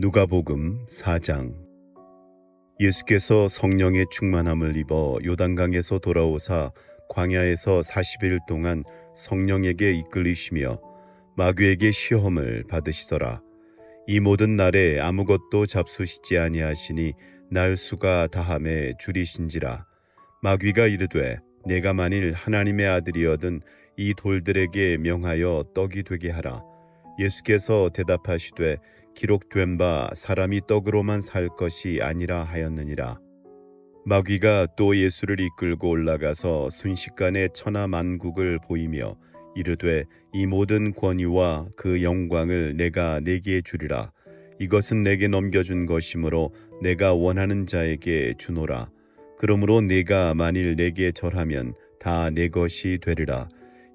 누가복음 4장. 예수께서 성령의 충만함을 입어 요단강에서 돌아오사 광야에서 40일 동안 성령에게 이끌리시며 마귀에게 시험을 받으시더라. 이 모든 날에 아무것도 잡수시지 아니하시니 날수가 다함에 줄이신지라. 마귀가 이르되 내가 만일 하나님의 아들이어든 이 돌들에게 명하여 떡이 되게 하라. 예수께서 대답하시되 기록된 바 사람이 떡으로만 살 것이 아니라 하였느니라. 마귀가 또 예수를 이끌고 올라가서 순식간에 천하 만국을 보이며 이르되 이 모든 권위와 그 영광을 내가 내게 주리라. 이것은 내게 넘겨준 것이므로 내가 원하는 자에게 주노라. 그러므로 내가 만일 내게 절하면 다 내 것이 되리라.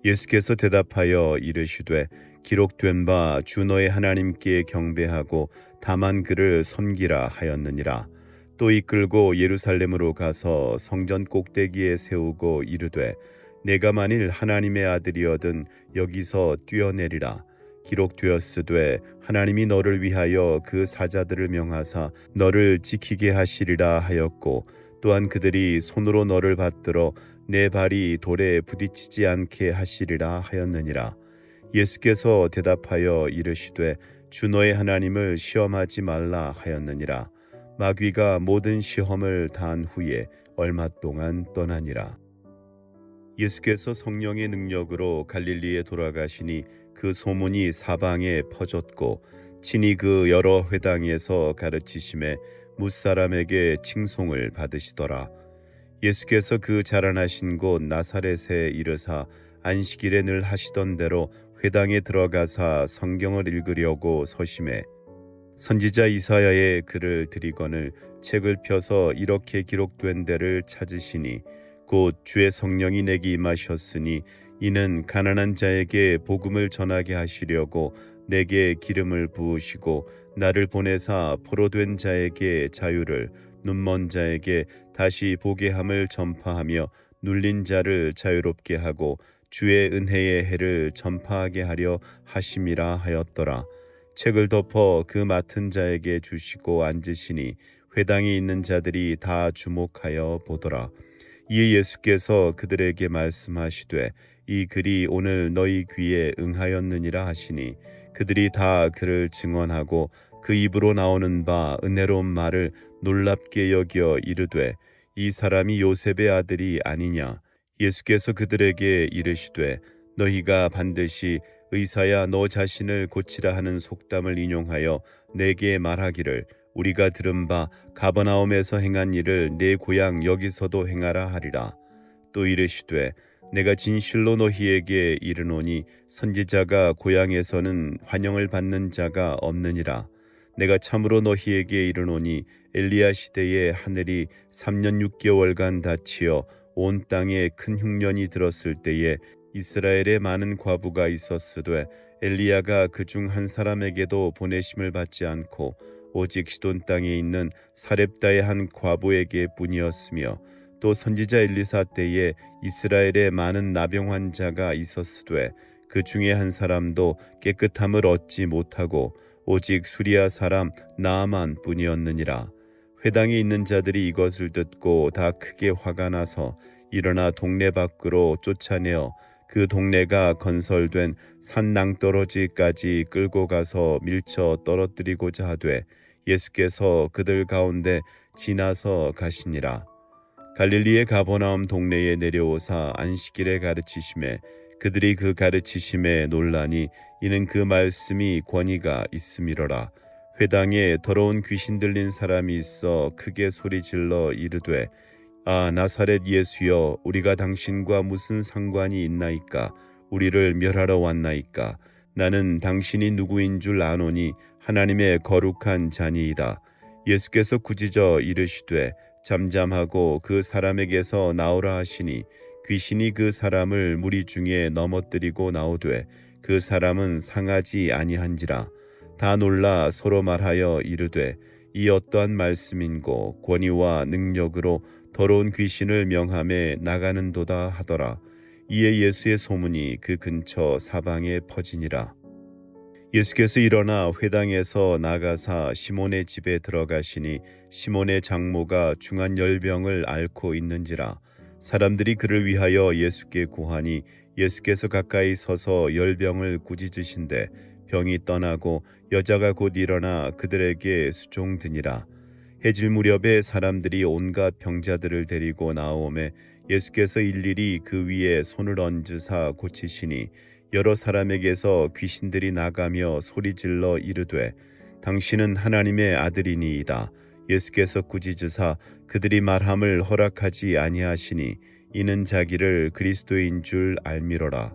예수께서 대답하여 이르시되 기록된 바 주 너의 하나님께 경배하고 다만 그를 섬기라 하였느니라. 또 이끌고 예루살렘으로 가서 성전 꼭대기에 세우고 이르되 내가 만일 하나님의 아들이어든 여기서 뛰어내리라. 기록되었으되 하나님이 너를 위하여 그 사자들을 명하사 너를 지키게 하시리라 하였고 또한 그들이 손으로 너를 받들어 내 발이 돌에 부딪히지 않게 하시리라 하였느니라. 예수께서 대답하여 이르시되 주 너의 하나님을 시험하지 말라 하였느니라. 마귀가 모든 시험을 단 후에 얼마 동안 떠나니라. 예수께서 성령의 능력으로 갈릴리에 돌아가시니 그 소문이 사방에 퍼졌고 친히 그 여러 회당에서 가르치심에 무사람에게 칭송을 받으시더라. 예수께서 그 자라나신 곳 나사렛에 이르사 안식일에 늘 하시던 대로 회당에 들어가사 성경을 읽으려고 서심해 선지자 이사야의 글을 드리거늘 책을 펴서 이렇게 기록된 데를 찾으시니 곧 주의 성령이 내게 임하셨으니 이는 가난한 자에게 복음을 전하게 하시려고 내게 기름을 부으시고 나를 보내사 포로된 자에게 자유를 눈먼 자에게 다시 보게 함을 전파하며 눌린 자를 자유롭게 하고 주의 은혜의 해를 전파하게 하려 하심이라 하였더라. 책을 덮어 그 맡은 자에게 주시고 앉으시니 회당에 있는 자들이 다 주목하여 보더라. 이에 예수께서 그들에게 말씀하시되 이 글이 오늘 너희 귀에 응하였느니라 하시니 그들이 다 그를 증언하고 그 입으로 나오는 바 은혜로운 말을 놀랍게 여겨 이르되 이 사람이 요셉의 아들이 아니냐 예수께서 그들에게 이르시되 너희가 반드시 의사야 너 자신을 고치라 하는 속담을 인용하여 내게 말하기를 우리가 들은 바 가버나움에서 행한 일을 내 고향 여기서도 행하라 하리라. 또 이르시되 내가 진실로 너희에게 이르노니 선지자가 고향에서는 환영을 받는 자가 없느니라. 내가 참으로 너희에게 이르노니 엘리야 시대에 하늘이 3년 6개월간 닫히어 온 땅에 큰 흉년이 들었을 때에 이스라엘에 많은 과부가 있었으되 엘리야가 그 중 한 사람에게도 보내심을 받지 않고 오직 시돈 땅에 있는 사렙다의 한 과부에게 뿐이었으며 또 선지자 엘리사 때에 이스라엘에 많은 나병 환자가 있었으되 그 중에 한 사람도 깨끗함을 얻지 못하고 오직 수리아 사람 나아만 뿐이었느니라 회당에 있는 자들이 이것을 듣고 다 크게 화가 나서 일어나 동네 밖으로 쫓아내어 그 동네가 건설된 산 낭떠러지까지 끌고 가서 밀쳐 떨어뜨리고자 하되 예수께서 그들 가운데 지나서 가시니라. 갈릴리의 가버나움 동네에 내려오사 안식일에 가르치심에 그들이 그 가르치심에 놀라니 이는 그 말씀이 권위가 있음이로라 회당에 더러운 귀신 들린 사람이 있어 크게 소리 질러 이르되 아 나사렛 예수여 우리가 당신과 무슨 상관이 있나이까? 우리를 멸하러 왔나이까? 나는 당신이 누구인 줄 아노니 하나님의 거룩한 자니이다. 예수께서 굳이져 이르시되 잠잠하고 그 사람에게서 나오라 하시니 귀신이 그 사람을 무리 중에 넘어뜨리고 나오되 그 사람은 상하지 아니한지라 다 놀라 서로 말하여 이르되 이 어떠한 말씀인고 권위와 능력으로 더러운 귀신을 명함에 나가는도다 하더라. 이에 예수의 소문이 그 근처 사방에 퍼지니라. 예수께서 일어나 회당에서 나가사 시몬의 집에 들어가시니 시몬의 장모가 중한 열병을 앓고 있는지라. 사람들이 그를 위하여 예수께 구하니 예수께서 가까이 서서 열병을 꾸짖으신데 병이 떠나고 여자가 곧 일어나 그들에게 수종드니라. 해질 무렵에 사람들이 온갖 병자들을 데리고 나오매 예수께서 일일이 그 위에 손을 얹으사 고치시니 여러 사람에게서 귀신들이 나가며 소리질러 이르되 당신은 하나님의 아들이니이다. 예수께서 꾸짖으사 그들이 말함을 허락하지 아니하시니 이는 자기를 그리스도인 줄 알미로라.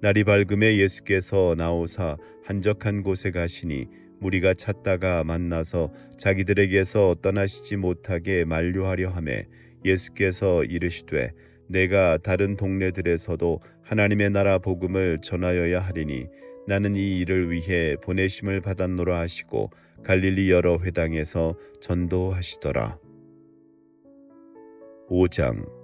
날이 밝음에 예수께서 나오사 한적한 곳에 가시니 무리가 찾다가 만나서 자기들에게서 떠나시지 못하게 만류하려 하매 예수께서 이르시되 내가 다른 동네들에서도 하나님의 나라 복음을 전하여야 하리니 나는 이 일을 위해 보내심을 받았노라 하시고 갈릴리 여러 회당에서 전도하시더라. 5장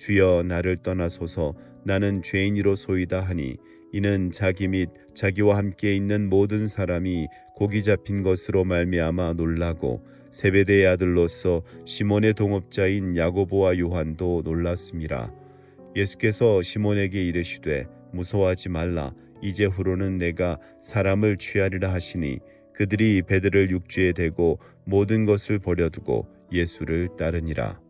주여 나를 떠나소서 나는 죄인이로 소이다 하니 이는 자기 및 자기와 함께 있는 모든 사람이 고기 잡힌 것으로 말미암아 놀라고 세베대의 아들로서 시몬의 동업자인 야고보와 요한도 놀랐습니다. 예수께서 시몬에게 이르시되 무서워하지 말라 이제후로는 내가 사람을 취하리라 하시니 그들이 배들을 육지에 대고 모든 것을 버려두고 예수를 따르니라.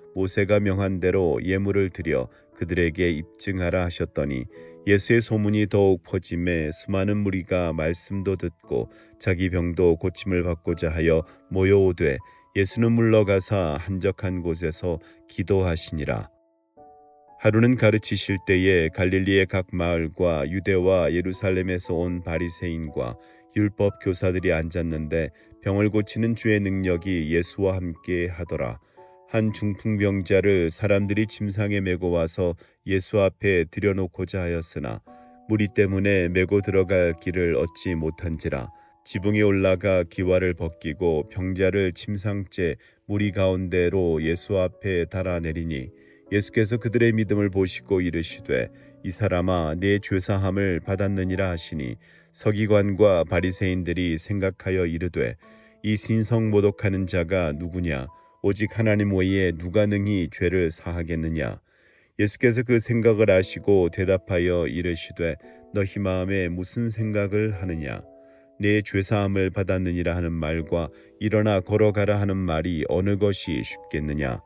모세가 명한 대로 예물을 드려 그들에게 입증하라 하셨더니 예수의 소문이 더욱 퍼짐에 수많은 무리가 말씀도 듣고 자기 병도 고침을 받고자 하여 모여오되 예수는 물러가사 한적한 곳에서 기도하시니라. 하루는 가르치실 때에 갈릴리의 각 마을과 유대와 예루살렘에서 온 바리새인과 율법 교사들이 앉았는데 병을 고치는 주의 능력이 예수와 함께 하더라. 한 중풍병자를 사람들이 침상에 메고 와서 예수 앞에 들여놓고자 하였으나 무리 때문에 메고 들어갈 길을 얻지 못한지라 지붕에 올라가 기와를 벗기고 병자를 침상째 무리 가운데로 예수 앞에 달아내리니 예수께서 그들의 믿음을 보시고 이르시되 이 사람아 내 죄사함을 받았느니라 하시니 서기관과 바리새인들이 생각하여 이르되 이 신성 모독하는 자가 누구냐 오직 하나님 외에 누가 능히 죄를 사하겠느냐? 예수께서 그 생각을 아시고 대답하여 이르시되 너희 마음에 무슨 생각을 하느냐? 내 죄사함을 받았느니라 하는 말과 일어나 걸어가라 하는 말이 어느 것이 쉽겠느냐?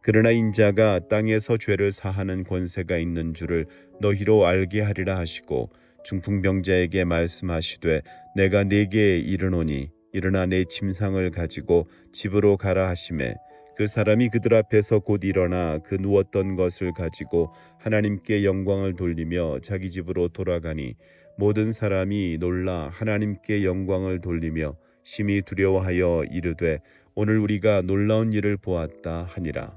그러나 인자가 땅에서 죄를 사하는 권세가 있는 줄을 너희로 알게 하리라 하시고 중풍병자에게 말씀하시되 내가 네게 이르노니 일어나 내 침상을 가지고 집으로 가라 하심에 그 사람이 그들 앞에서 곧 일어나 그 누웠던 것을 가지고 하나님께 영광을 돌리며 자기 집으로 돌아가니 모든 사람이 놀라 하나님께 영광을 돌리며 심히 두려워하여 이르되 오늘 우리가 놀라운 일을 보았다 하니라.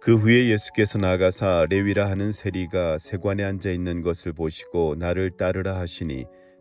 그 후에 예수께서 나가사 레위라 하는 세리가 세관에 앉아 있는 것을 보시고 나를 따르라 하시니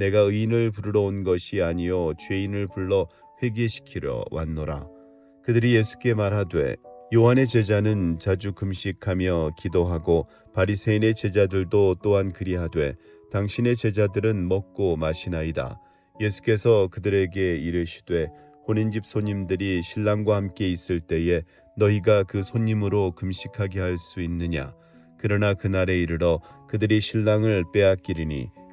내가 의인을 부르러 온 것이 아니요 죄인을 불러 회개시키려 왔노라 그들이 예수께 말하되 요한의 제자는 자주 금식하며 기도하고 바리새인의 제자들도 또한 그리하되 당신의 제자들은 먹고 마시나이다. 예수께서 그들에게 이르시되 혼인집 손님들이 신랑과 함께 있을 때에 너희가 그 손님으로 금식하게 할 수 있느냐? 그러나 그날에 이르러 그들이 신랑을 빼앗기리니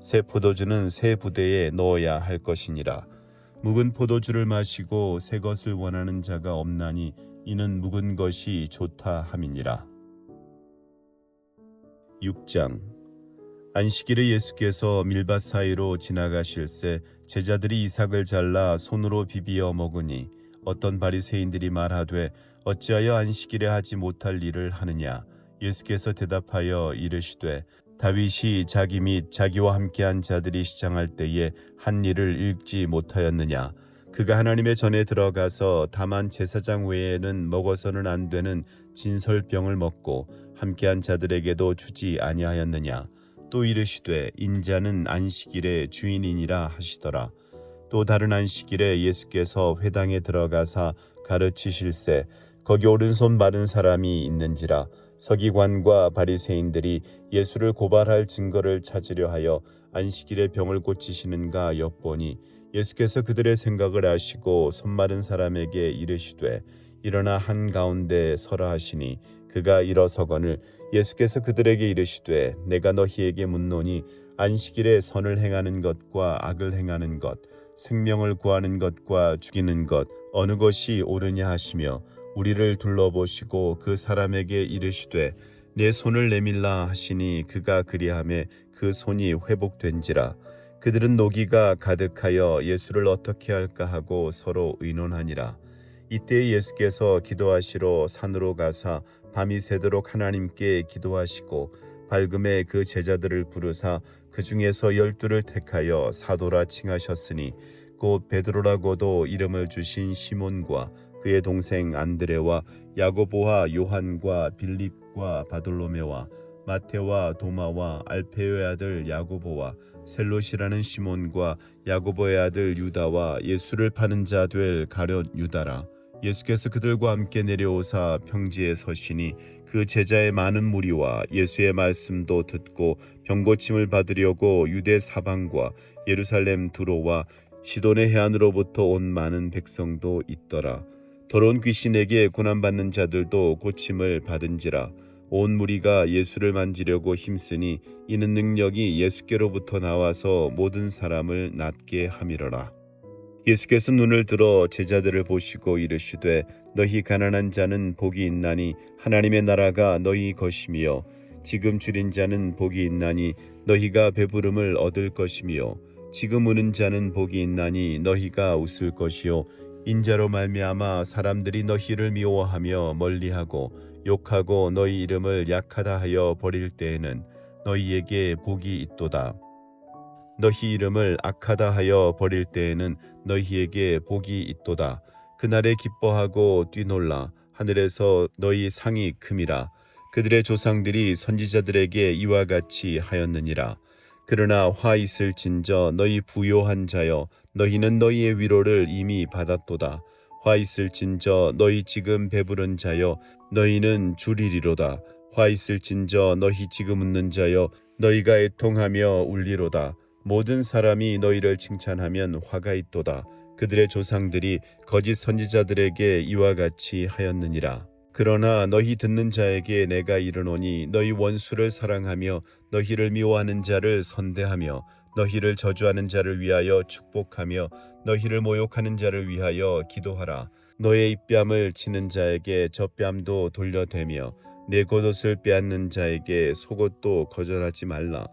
새 포도주는 새 부대에 넣어야 할 것이니라. 묵은 포도주를 마시고 새 것을 원하는 자가 없나니 이는 묵은 것이 좋다 함이니라. 6장. 안식일에 예수께서 밀밭 사이로 지나가실새 제자들이 이삭을 잘라 손으로 비비어 먹으니 어떤 바리새인들이 말하되 어찌하여 안식일에 하지 못할 일을 하느냐? 예수께서 대답하여 이르시되 다윗이 자기 및 자기와 함께한 자들이 시장할 때에 한 일을 읽지 못하였느냐? 그가 하나님의 전에 들어가서 다만 제사장 외에는 먹어서는 안 되는 진설병을 먹고 함께한 자들에게도 주지 아니하였느냐? 또 이르시되 인자는 안식일의 주인이니라 하시더라. 또 다른 안식일에 예수께서 회당에 들어가사 가르치실세 거기 오른손 마른 사람이 있는지라 서기관과 바리새인들이 예수를 고발할 증거를 찾으려 하여 안식일에 병을 고치시는가 엿보니 예수께서 그들의 생각을 아시고 손 마른 사람에게 이르시되 일어나 한 가운데 서라 하시니 그가 일어서거늘 예수께서 그들에게 이르시되 내가 너희에게 묻노니 안식일에 선을 행하는 것과 악을 행하는 것 생명을 구하는 것과 죽이는 것 어느 것이 옳으냐 하시며 우리를 둘러보시고 그 사람에게 이르시되 내 손을 내밀라 하시니 그가 그리함에 그 손이 회복된지라. 그들은 노기가 가득하여 예수를 어떻게 할까 하고 서로 의논하니라. 이때 예수께서 기도하시러 산으로 가사 밤이 새도록 하나님께 기도하시고 밝음에 그 제자들을 부르사 그 중에서 열두를 택하여 사도라 칭하셨으니 곧 베드로라고도 이름을 주신 시몬과 그의 동생 안드레와 야고보와 요한과 빌립과 바돌로메와 마테와 도마와 알페오의 아들 야고보와 셀롯이라는 시몬과 야고보의 아들 유다와 예수를 파는 자 될 가룟 유다라 예수께서 그들과 함께 내려오사 평지에 서시니 그 제자의 많은 무리와 예수의 말씀도 듣고 병고침을 받으려고 유대 사방과 예루살렘 두로와 시돈의 해안으로부터 온 많은 백성도 있더라. 더러운 귀신에게 고난받는 자들도 고침을 받은지라 온 무리가 예수를 만지려고 힘쓰니 이는 능력이 예수께로부터 나와서 모든 사람을 낫게 함이러라. 예수께서 눈을 들어 제자들을 보시고 이르시되 너희 가난한 자는 복이 있나니 하나님의 나라가 너희 것이며 지금 줄인 자는 복이 있나니 너희가 배부름을 얻을 것이며 지금 우는 자는 복이 있나니 너희가 웃을 것이요 인자로 말미암아 사람들이 너희를 미워하며 멀리하고 욕하고 너희 이름을 약하다 하여 버릴 때에는 너희에게 복이 있도다. 너희 이름을 악하다 하여 버릴 때에는 너희에게 복이 있도다. 그날에 기뻐하고 뛰놀라 하늘에서 너희 상이 큼이라. 그들의 조상들이 선지자들에게 이와 같이 하였느니라. 그러나 화 있을 진저 너희 부요한 자여 너희는 너희의 위로를 이미 받았도다. 화 있을 진저 너희 지금 배부른 자여 너희는 줄이리로다. 화 있을 진저 너희 지금 웃는 자여 너희가 애통하며 울리로다. 모든 사람이 너희를 칭찬하면 화가 있도다. 그들의 조상들이 거짓 선지자들에게 이와 같이 하였느니라. 그러나 너희 듣는 자에게 내가 이르노니 너희 원수를 사랑하며 너희를 미워하는 자를 선대하며 너희를 저주하는 자를 위하여 축복하며 너희를 모욕하는 자를 위하여 기도하라. 너의 입뺨을 치는 자에게 저 뺨도 돌려대며 내 겉옷을 빼앗는 자에게 속옷도 거절하지 말라.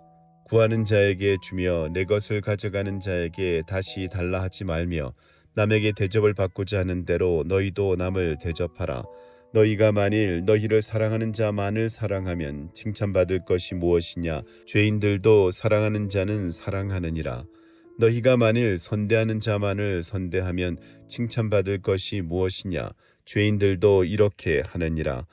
구하는 자에게 주며 내 것을 가져가는 자에게 다시 달라 하지 말며 남에게 대접을 받고자 하는 대로 너희도 남을 대접하라. 너희가 만일 너희를 사랑하는 자만을 사랑하면 칭찬받을 것이 무엇이냐? 죄인들도 사랑하는 자는 사랑하느니라. 너희가 만일 선대하는 자만을 선대하면 칭찬받을 것이 무엇이냐? 죄인들도 이렇게 하느니라.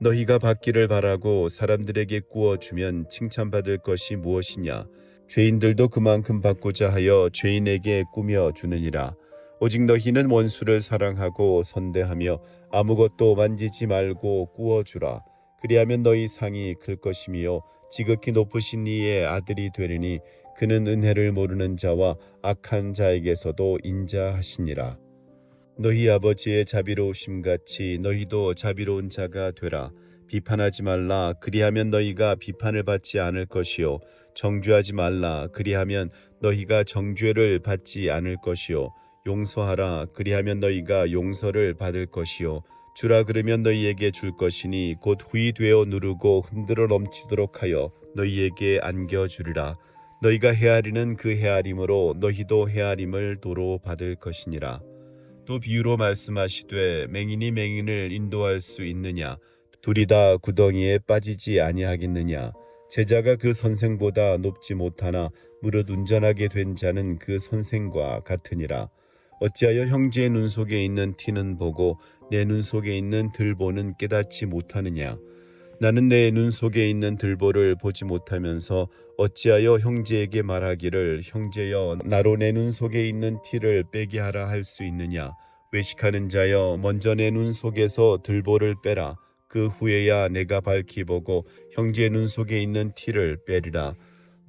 너희가 받기를 바라고 사람들에게 구워 주면 칭찬받을 것이 무엇이냐? 죄인들도 그만큼 받고자 하여 죄인에게 꾸며 주느니라. 오직 너희는 원수를 사랑하고 선대하며 아무것도 만지지 말고 구워 주라. 그리하면 너희 상이 클 것이며 지극히 높으신 이의 아들이 되리니 그는 은혜를 모르는 자와 악한 자에게서도 인자하시니라. 너희 아버지의 자비로우심 같이 너희도 자비로운 자가 되라. 비판하지 말라. 그리하면 너희가 비판을 받지 않을 것이요. 정죄하지 말라. 그리하면 너희가 정죄를 받지 않을 것이요. 용서하라. 그리하면 너희가 용서를 받을 것이요. 주라 그러면 너희에게 줄 것이니 곧 후이 되어 누르고 흔들어 넘치도록 하여 너희에게 안겨 주리라. 너희가 헤아리는 그 헤아림으로 너희도 헤아림을 도로 받을 것이니라. 또 비유로 말씀하시되 맹인이 맹인을 인도할 수 있느냐 둘이 다 구덩이에 빠지지 아니하겠느냐 제자가 그 선생보다 높지 못하나 무릇 운전하게 된 자는 그 선생과 같으니라 어찌하여 형제의 눈 속에 있는 티는 보고 내 눈 속에 있는 들보는 깨닫지 못하느냐? 나는 내 눈 속에 있는 들보를 보지 못하면서 어찌하여 형제에게 말하기를 형제여 나로 내 눈 속에 있는 티를 빼게 하라 할 수 있느냐? 외식하는 자여 먼저 내 눈 속에서 들보를 빼라. 그 후에야 내가 밝히 보고 형제의 눈 속에 있는 티를 빼리라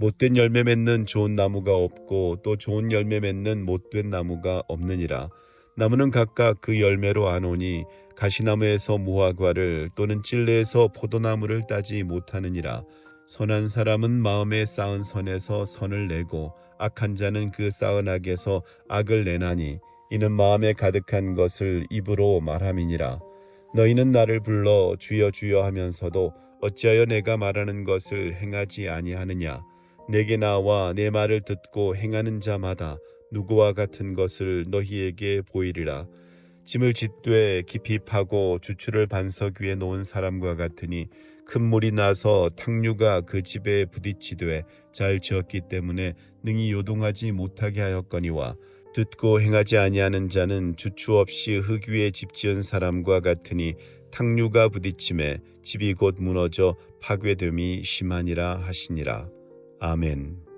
못된 열매 맺는 좋은 나무가 없고 또 좋은 열매 맺는 못된 나무가 없느니라. 나무는 각각 그 열매로 아노니 가시나무에서 무화과를 또는 찔레에서 포도나무를 따지 못하느니라. 선한 사람은 마음에 쌓은 선에서 선을 내고 악한 자는 그 쌓은 악에서 악을 내나니 이는 마음에 가득한 것을 입으로 말함이니라. 너희는 나를 불러 주여 주여 하면서도 어찌하여 내가 말하는 것을 행하지 아니하느냐 내게 나와 내 말을 듣고 행하는 자마다 누구와 같은 것을 너희에게 보이리라. 짐을 짓되 깊이 파고 주추를 반석 위에 놓은 사람과 같으니 큰 물이 나서 탕류가 그 집에 부딪히되 잘 지었기 때문에 능히 요동하지 못하게 하였거니와 듣고 행하지 아니하는 자는 주추 없이 흙 위에 집 지은 사람과 같으니 탕류가 부딪힘에 집이 곧 무너져 파괴됨이 심하니라 하시니라 아멘.